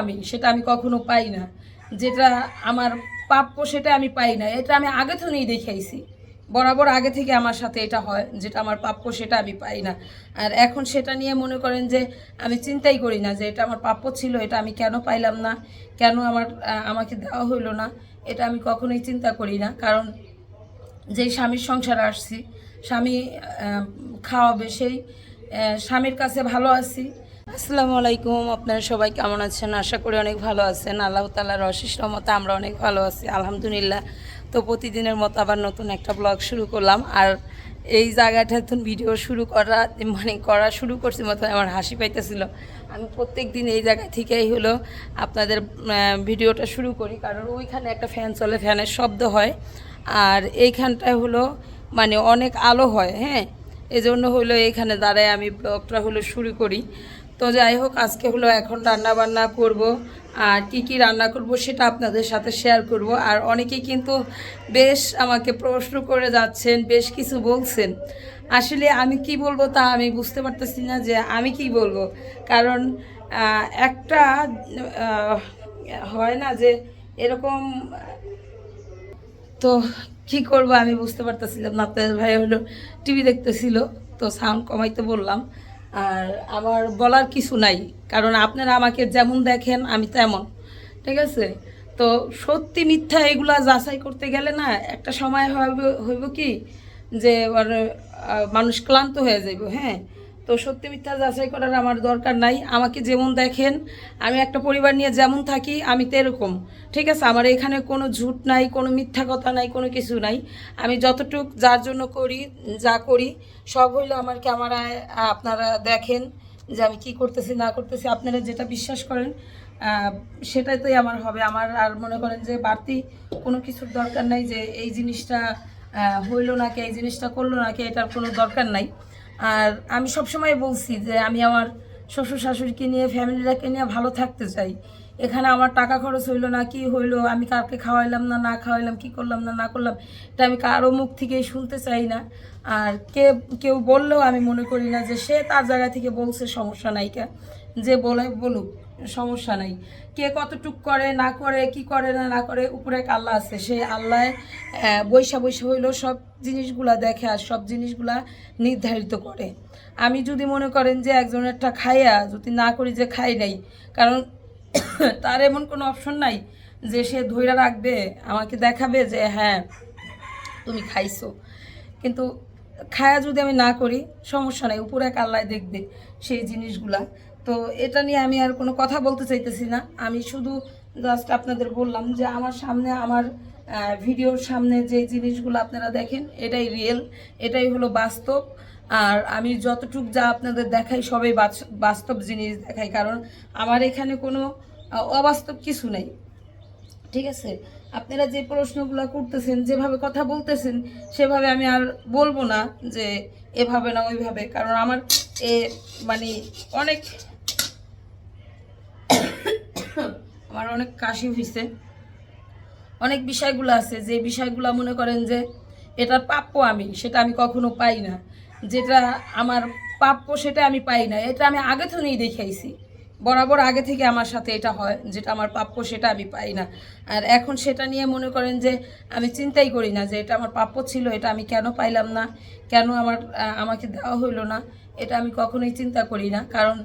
আমি, সেটা আমি কখনো পাই না। যেটা আমার প্রাপ্য সেটা আমি পাই না। এটা আমি আগে থেকেই দেখাইছি। বরাবর আগে থেকে আমার সাথে এটা হয়, যেটা আমার প্রাপ্য সেটা আমি পাই না। আর এখন সেটা নিয়ে মনে করেন যে আমি চিন্তাই করি না যে এটা আমার প্রাপ্য ছিল, এটা আমি কেন পাইলাম না? কেন আমার আমাকে দেওয়া হইল না? এটা আমি কখনোই চিন্তা করি না। কারণ যেই স্বামীর সংসারে আসছি, স্বামী খাওয়াবে সেই স্বামীর কাছে ভালো আছি আসসালামু আলাইকুম, আপনারা সবাই কেমন আছেন? আশা করি অনেক ভালো আছেন। আল্লাহ তালার অশেষ রহমতে আমরা অনেক ভালো আছি, আলহামদুলিল্লাহ। তো প্রতিদিনের মতো আবার নতুন একটা ব্লগ শুরু করলাম। আর এই জায়গাটা এখন ভিডিও শুরু করা মানে করা শুরু করছি মতো আমার হাসি পাইতেছিল। আমি প্রত্যেক দিন এই জায়গা থেকেই হলো আপনাদের ভিডিওটা শুরু করি। কারণ ওইখানে একটা ফ্যান চলে, ফ্যানের শব্দ হয়। আর এইখানটায় হলো মানে অনেক আলো হয় হ্যাঁ? এজন্য হলো এইখানে দাঁড়ায় আমি ব্লগটা হলো শুরু করি। তো যাই হোক, আজকে হলো এখন রান্না বান্না করব। আর কি কি রান্না করব সেটা আপনাদের সাথে শেয়ার করব। আর অনেকেই কিন্তু বেশ আমাকে প্রশ্ন করে যাচ্ছেন, বেশ কিছু বলছেন। আসলে আমি কি বলব তা আমি বুঝতে পারতেছি না যে আমি কি বলব। কারণ একটা হয় না যে এরকম, তো কি করব আমি বুঝতে পারতেছিলাম না। আপনাদের ভাই হলো টিভি দেখতেছিল, তো সাউন্ড কমাইতে বললাম। আর আমার বলার কিছু নাই, কারণ আপনারা আমাকে যেমন দেখেন, আমি তেমন, ঠিক আছে? তো সত্যি মিথ্যা এগুলা যাচাই করতে গেলে না, একটা সময় হইব হইব কি? যে মানে মানুষ ক্লান্ত হয়ে যাইব হ্যাঁ? তো সত্যি মিথ্যা যাচাই করার আমার দরকার নাই। আমাকে যেমন দেখেন আমি একটা পরিবার নিয়ে যেমন থাকি আমি তো এরকম ঠিক আছে আমার এখানে কোনো ঝুট নাই কোনো মিথ্যা কথা নাই কোনো কিছু নাই। আমি যতটুক যার জন্য করি যা করি সব হইল আমার ক্যামেরায় আপনারা দেখেন যে আমি কি করতেছি না করতেছি। আপনারা যেটা বিশ্বাস করেন আহ, সেটাতেই আমার হবে। আমার আর মনে করেন যে বাড়তি কোনো কিছুর দরকার নাই যে এই জিনিসটা হইল নাকি এই জিনিসটা করল নাকি এটার কোনো দরকার নাই। আর আমি সবসময় বলছি যে আমি আমার শ্বশুর শাশুড়িকে নিয়ে, ফ্যামিলিটাকে নিয়ে ভালো থাকতে চাই। এখানে আমার টাকা খরচ হইল না, কি হইল, আমি কাউকে খাওয়াইলাম না না খাওয়াইলাম, কি করলাম না না করলাম, এটা আমি কারও মুখ থেকেই শুনতে চাই না। আর কে, কেউ বললেও আমি মনে করি না যে সে তার জায়গা থেকে বলছে, সমস্যা নাইকা যে বলে, বলুক। সমস্যা নাই। কে কতটুক করে, না করে, কি করে, না না করে, উপরে এক আল্লাহ আছে। সে আল্লাহ বৈশা বৈশা হইলেও সব জিনিসগুলা দেখে আর সব জিনিসগুলা নির্ধারিত করে। আমি যদি মনে করেন যে একজনেরটা খাইয়া যদি না করি যে খাই নাই, কারণ তার এমন কোনো অপশন নাই যে সে ধৈর্য রাখবে, আমাকে দেখাবে যে হ্যাঁ তুমি খাইছো। কিন্তু খায়া যদি আমি না করি, সমস্যা নাই, উপরে এক আল্লাহ দেখবে। সেই জিনিসগুলা। তো এটা নিয়ে আমি আর কোনো কথা বলতে চাইতেছি না। আমি শুধু জাস্ট আপনাদের বললাম যে আমার সামনে, আমার ভিডিওর সামনে যে জিনিসগুলো আপনারা দেখেন, এটাই রিয়েল এটাই হলো বাস্তব। আর আমি যতটুক যা আপনাদের দেখাই, সবাই বাস্তব জিনিস দেখাই। কারণ আমার এখানে কোনো অবাস্তব কিছু নেই। ঠিক আছে? আপনারা যে প্রশ্নগুলো করতেছেন, যেভাবে কথা বলতেছেন, সেভাবে আমি আর বলব না যে এভাবে না, ওইভাবে। কারণ আমার এ মানে অনেক আমার অনেক কাশি হয়েছে অনেক বিষয়গুলো আছে, যে বিষয়গুলো মনে করেন যে এটার প্রাপ্য আমি, সেটা আমি কখনো পাই না। যেটা আমার প্রাপ্য, সেটা আমি পাই না। এটা আমি আগে থেকেই দেখাইছি। বরাবর আগে থেকে আমার সাথে এটা হয়, যেটা আমার প্রাপ্য সেটা আমি পাই না। আর এখন সেটা নিয়ে মনে করেন যে আমি চিন্তাই করি না যে এটা আমার প্রাপ্য ছিল, এটা আমি কেন পাইলাম না, কেন আমার আমাকে দেওয়া হইল না, এটা আমি কখনোই চিন্তা করি না। কারণ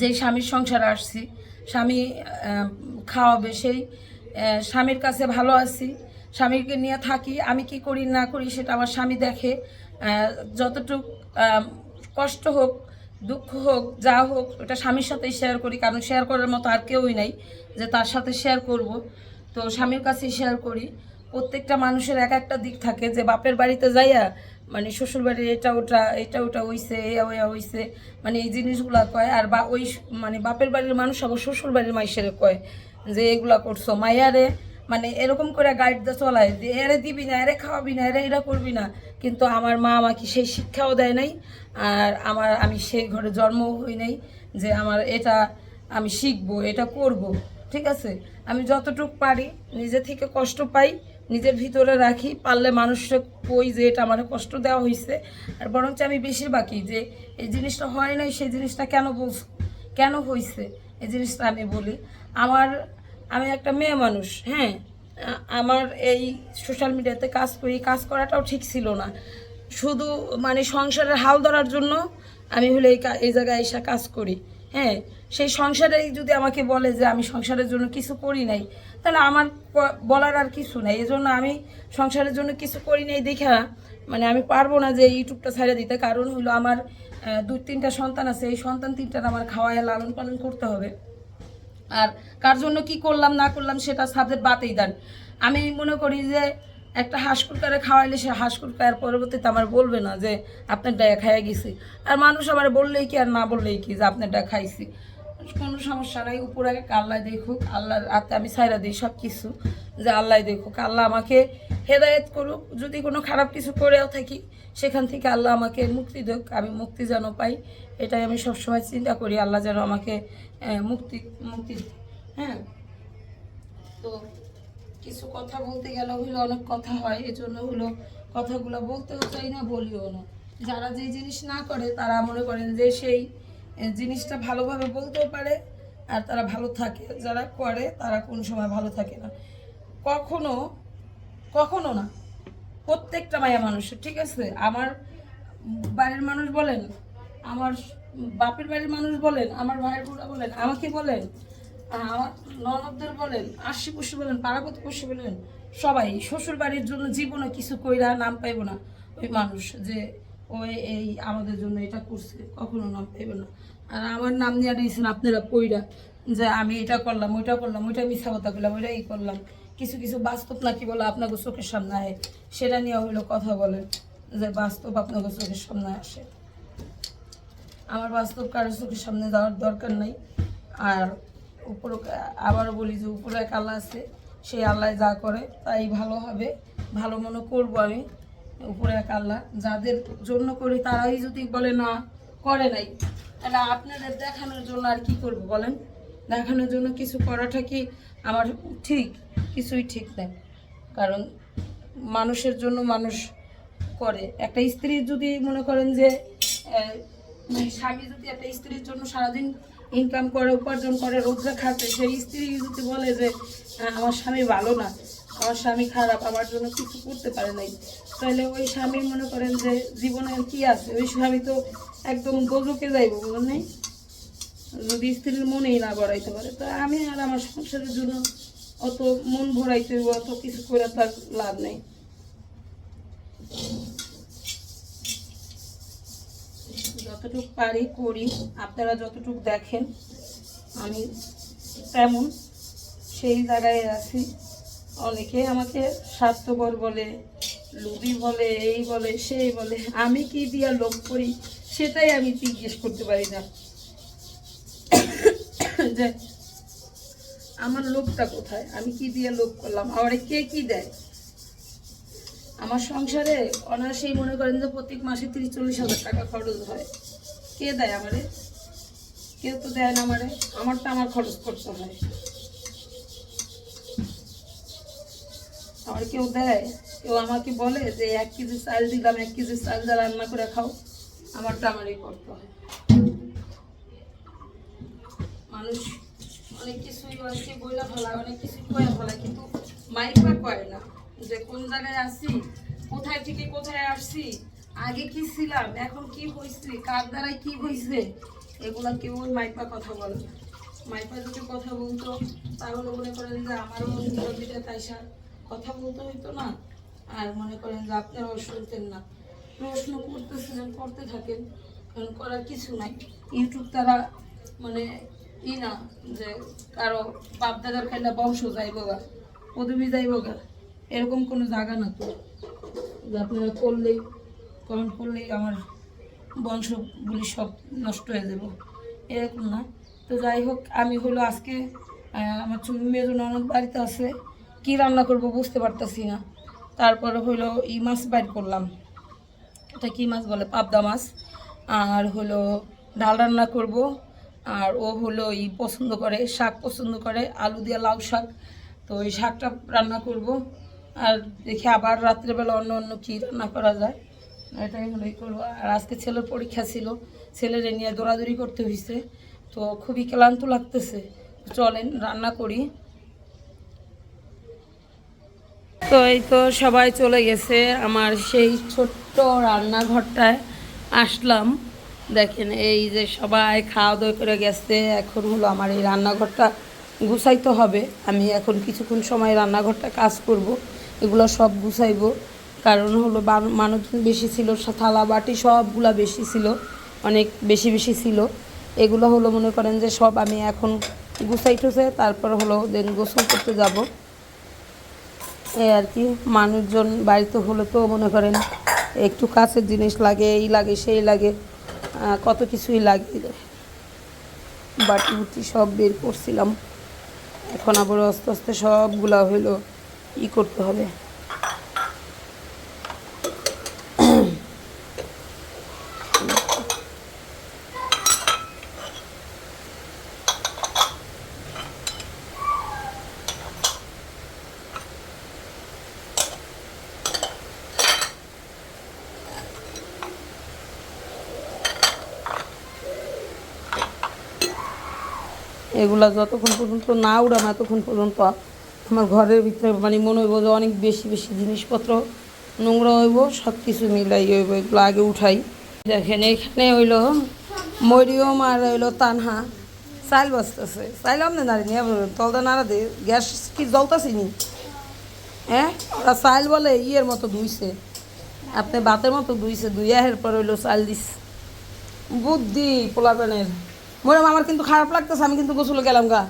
যেই স্বামীর সংসারে আসছি, স্বামী খাওয়াবে সেই স্বামীর কাছে ভালো আছি, স্বামীকে নিয়ে থাকি, আমি কি করি না করি সেটা আমার স্বামী দেখে যতটুক কষ্ট হোক দুঃখ হোক, যা হোক, ওটা স্বামীর সাথেই শেয়ার করি, কারণ শেয়ার করার মতো আর কেউই নাই যে তার সাথে শেয়ার করব। তো স্বামীর কাছেই শেয়ার করি। প্রত্যেকটা মানুষের এক একটা দিক থাকে যে বাপের বাড়িতে যাইয়া মানে শ্বশুর বাড়ির এটা ওটা এটা ওটা হইছে, এয়া ওয়া হইছে মানে এই জিনিসগুলা কয়। আর বা ওই মানে বাপের বাড়ির মানুষ আবার শ্বশুর বাড়ির মাইসেরে কয় যে এগুলা করছ। মাইয়ারে মানে এরকম করে গাইড দিয়ে চলায় যে, এরে দিবি না, এরে খাওয়াবি না, এরে এটা করবি না। কিন্তু আমার মা আমাকে সেই শিক্ষাও দেয় নাই। আর আমার, আমি সেই ঘরে জন্মও হই নাই যে, আমার এটা আমি শিখব, এটা করব। ঠিক আছে? আমি যতটুকু পারি, নিজে থেকে কষ্ট পাই, নিজের ভিতরে রাখি। পারলে মানুষকে কই যে, এটা আমার কষ্ট দেওয়া হয়েছে আর বরঞ্চ আমি বেশিরভাগই যে, এই জিনিসটা হয় নাই, সেই জিনিসটা কেন বলছো, কেন হয়েছে এই জিনিসটা আমি বলি। আমার আমি একটা মেয়ে মানুষ হ্যাঁ? আমার এই সোশ্যাল মিডিয়াতে কাজ করি, কাজ করাটাও ঠিক ছিল না। শুধু মানে সংসারের হাল ধরার জন্য আমি হলে এই এই জায়গায় এসে কাজ করি হ্যাঁ? সেই সংসারে যদি আমাকে বলে যে আমি সংসারের জন্য কিছু করি নাই, তাহলে আমার বলার আর কিছু নাই। এজন্য আমি সংসারের জন্য কিছু করি নাই দেখা মানে আমি পারব না যে ইউটিউবটা ছেড়ে দিতে। কারণ হলো আমার দুই তিনটা সন্তান আছে। এই সন্তান তিনটার আমার খাওয়ায় লালন পালন করতে হবে। আর কার জন্য কি করলাম, না করলাম সেটা সাবজেক্ট বাতেই দেন। আমি মনে করি যে একটা হাঁস কুরকারে খাওয়াইলে সে হাঁস কুরকার পরবর্তীতে আমার বলবে না যে, আপনার ডায়া খাইয়া গেছি। আর মানুষ আমার বললেই কি আর না বললেই কি যে, আপনার ডায়া খাইছি। কোনো সমস্যা নাই, উপর আগে আল্লাহ দেখুক, আল্লাহর হাতে আমি সাইরা দিই সব কিছু যে আল্লাহ দেখুক, আল্লাহ আমাকে হেদায়েত করুক, যদি কোনো খারাপ কিছু করেও থাকি, সেখান থেকে আল্লাহ আমাকে মুক্তি দেখ আমি মুক্তি যেন পাই, এটাই আমি সবসময় চিন্তা করি, আল্লাহ যেন আমাকে মুক্তি মুক্তি হ্যাঁ? তো কিছু কথা বলতে গেলে হইল অনেক কথা হয়, এজন্য হলো কথাগুলো বলতেও চাই না, বলিও না। যারা যে জিনিস না করে, তারা মনে করেন যে সেই জিনিসটা ভালোভাবে বলতেও পারে আর তারা ভালো থাকে। যারা করে, তারা কোন সময় ভালো থাকে না। কখনো কখনো না। প্রত্যেকটা মায়া মানুষের ঠিক আছে? আমার বাড়ির মানুষ বলেন, আমার বাপের বাড়ির মানুষ বলেন, আমার ভাইয়ের বুড়া বলেন, আমাকে বলেন আমার ননদদের বলেন, আশি পশু বলেন পাড়াপত পশু বলেন, সবাই শ্বশুর বাড়ির জন্য জীবনে কিছু কইরা নাম পাইব না ওই মানুষ যে ওই এই আমাদের জন্য এটা করছে, কখনো নাম পাইব না। আর আমার নাম নিয়ে দিয়েছেন আপনারা পইরা, যে আমি এটা করলাম, ওইটা করলাম, ওইটা মিথ্যা কথা করলাম ওইটা এই করলাম। কিছু কিছু বাস্তব নাকি বলে আপনাকে চোখের সামনে আয়, সেটা নিয়ে হইল কথা বলেন যে বাস্তব আপনাকে চোখের সামনে আসে। আমার বাস্তব কারোর চোখের সামনে যাওয়ার দরকার নাই। আর উপর আবারও বলি যে উপরে এক আল্লাহ আছে, সেই আল্লাহ যা করে তাই ভালো হবে, ভালো মনে করব আমি। উপরে এক আল্লাহ। যাদের জন্য করি তারাই যদি বলে না করে নাই তাহলে আপনাদের দেখানোর জন্য আর কি করব বলেন? দেখানোর জন্য কিছু করাটা কি আমার ঠিক? কিছুই ঠিক নেই। কারণ মানুষের জন্য মানুষ করে। একটা স্ত্রী যদি মনে করেন যে মানে স্বামী যদি একটা স্ত্রীর জন্য সারাদিন ইনকাম করে উপার্জন করে রোজগার খাচ্ছে সেই স্ত্রী যদি বলে যে আহ, আমার স্বামী ভালো না আমার স্বামী খারাপ, আমার জন্য কিছু করতে পারে নাই। তাহলে ওই স্বামী মনে করেন যে জীবনে আর কি আছে? ওই স্বামী তো একদম দোজকে যাইব, বুঝলেন নেই? যদি স্ত্রীর মনেই না গড়াইতে পারে, তো আমি আর আমার সংসারের জন্য অত মন ভরাইতে অত কিছু করে তার লাভ নেই। যতটুকু পারি করি, আপনারা যতটুকু দেখেন, আমি তেমন সেই জায়গায় আছি। অনেকে আমাকে স্বার্থপর বলে লুবি বলে, এই বলে, সেই বলে। আমি কি দিয়া লোক করি সেটাই আমি জিজ্ঞেস করতে পারি না। যে আমার লোকটা কোথায়? আমি কি দিয়ে লোক করলাম? আমার কে কি দেয়? আমার সংসারে অনায়াসেই মনে করেন যে প্রত্যেক মাসে তিরিশ চল্লিশ হাজার টাকা খরচ হয়। কে দেয় আমারে? কেউ তো দেয় না আমারে। আমারটা আমার খরচ করতে হয়। আমার কেউ দেয়, কেউ আমাকে বলে যে এক কেজি চাল দিলাম এক কেজি চাল যা রান্না করে খাও আমারটা আমারই করতে হয় মানুষ অনেক কিছুই অনেকে বইলা ফেলায়, অনেক কিছুই কয়ে ফেলায়, কিন্তু মাইপা কয় না যে কোন জায়গায় আসি কোথায় থেকে কোথায় আসছি, আগে কি ছিলাম, এখন কি হয়েছে কার দ্বারাই কি হয়েছে এগুলা কেউ মাইপা কথা বলে না। মাইপা যদি কথা বলতো, তাহলে মনে করেন যে আমারও বিরোধীরা তাইসা কথা বলতে হইতো না। আর মনে করেন যে আপনারাও শুনতেন না। প্রশ্ন করতেছিলেন করতে থাকেন, কারণ করার কিছু নাই। ইউটিউব তারা মানে ই না যে কারও বাপ দাদার খাইলে বংশ যাইব গা, পদবি যাইব গা, এরকম কোনো জায়গা না তো। যে আপনারা করলেই কমেন্ট করলেই আমার বংশগুলি সব নষ্ট হয়ে যাব। এরকম না। তো যাই হোক, আমি হলো আজকে আমার মেজু ননদ বাড়িতে আছে। কি রান্না করব বুঝতে পারতাছি না। তারপরে হলো ই মাছ বাইর করলাম। এটা কি মাছ বলে? পাবদা মাছ। আর হলো ডাল রান্না করব। আর ও হলো ই পছন্দ করে, শাক পছন্দ করে, আলু দিয়ে লাউ শাক। তো ওই শাকটা রান্না করব। আর দেখি আবার রাত্রেবেলা অন্য অন্য কী রান্না করা যায়। এটাই হলো ই করব। আর আজকে ছেলের পরীক্ষা ছিল। ছেলের নিয়ে দৌড়াদৌড়ি করতে হয়েছে তো খুবই ক্লান্ত লাগতেছে। চলেন, রান্না করি। তো এই তো সবাই চলে গেছে আমার সেই ছোট্ট রান্নাঘরটায়। আসলাম। দেখেন, এই যে সবাই খাওয়া দাওয়া করে গেছে। এখন হলো আমার এই রান্নাঘরটা গুছাইতে হবে। আমি এখন কিছুক্ষণ সময় রান্নাঘরটা কাজ করব। এগুলো সব গুছাইবো। কারণ হলো মানুষজন বেশি ছিল, থালা বাটি সবগুলা বেশি ছিল, অনেক বেশি বেশি ছিল। এগুলো হলো মনে করেন যে সব আমি এখন গুছাইতেছে। তারপর হলো দেন গোসল করতে যাব। এই আর কি, মানুষজন বাড়িতে হলে তো মনে করেন একটু কাছের জিনিস লাগে, এই লাগে, সেই লাগে কত কিছুই লাগে। বাটি বুটি সব বের করছিলাম। এখন আবার আস্তে আস্তে সবগুলা হইল ই করতে হবে। এগুলা যতক্ষণ পর্যন্ত না উড়াম এতক্ষণ পর্যন্ত আমার ঘরের ভিতরে মানে মনে হইব যে অনেক বেশি বেশি জিনিসপত্র নোংরা হইব সব কিছু মিলাই হইব, এগুলো আগে উঠাই। দেখেন, এখানে হইল মরিয়ম আর হইল তানহা। চাইল বাজতেছে। চাইল আপনি নারী নিয়ে তলদা নাড়া দে। গ্যাস কি জ্বলতেছি নি? হ্যাঁ? ওরা চাইল বলে ইয়ের মতো ধুইছে। আপনি বাতের মতো ধুইছে, ধুইয়া এর পর হইল চাইল দিস বুদ্ধি, পোলাপানের। মরিয়ম আমার কিন্তু খারাপ লাগতেছে আমি কিন্তু গোসলে গেলাম গা।